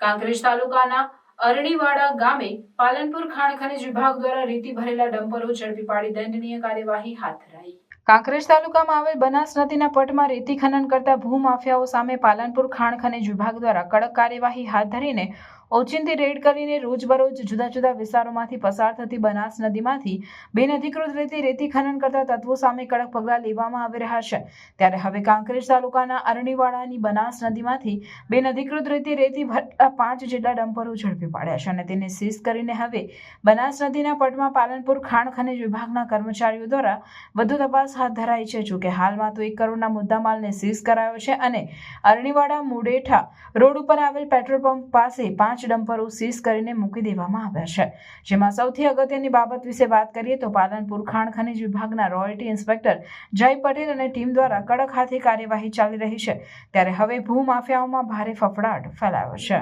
કાંકરેજ તાલુકાના અરણીવાડા ગામે પાલનપુર ખાણ ખનિજ વિભાગ દ્વારા રેતી ભરેલા ડમ્પરો ઝડપી પાડી દંડનીય કાર્યવાહી હાથ ધરાઈ. કાંકરેજ તાલુકામાં આવેલ બનાસ નદીના પટમાં રેતી ખનન કરતા ભૂમાફિયાઓ સામે પાલનપુર ખાણ ખનિજ વિભાગ દ્વારા કડક કાર્યવાહી હાથ ધરીને ઓચિંતી રેડ કરીને રોજબરોજ જુદા જુદા વિસ્તારોમાંથી પસાર થતી બનાસ નદીમાંથી બિનઅધિકૃત રીતે રેતી ખનન કરતા તત્વો સામે કડક પગલાં લેવામાં આવી રહ્યા છે. ત્યારે હવે કાંકરેજ તાલુકાના અરણીવાડાની બનાસ નદીમાંથી બિનઅધિકૃત રીતે રેતી ભરતા પાંચ જેટલા ડમ્પરો ઝડપી પાડ્યા છે અને તેને સીઝ કરીને હવે બનાસ નદીના પટમાં પાલનપુર ખાણ ખનિજ વિભાગના કર્મચારીઓ દ્વારા વધુ તપાસ હાથ ધરાઈ છે. જોકે હાલમાં તો એક કરોડના મુદ્દામાલને સીઝ કરાયો છે અને અરણીવાડા મુડેઠા રોડ ઉપર આવેલ પેટ્રોલ પંપ પાસે પાંચ ડમ્પરો સીઝ કરીને મૂકી દેવામાં આવ્યા છે. જેમાં સૌથી અગત્યની બાબત વિશે વાત કરીએ તો પાલનપુર ખાણ ખનિજ વિભાગના રોયલ્ટી ઇન્સ્પેક્ટર જય પટેલ અને ટીમ દ્વારા કડક હાથે કાર્યવાહી ચાલી રહી છે. ત્યારે હવે ભૂમાફિયાઓમાં ભારે ફફડાટ ફેલાયો છે.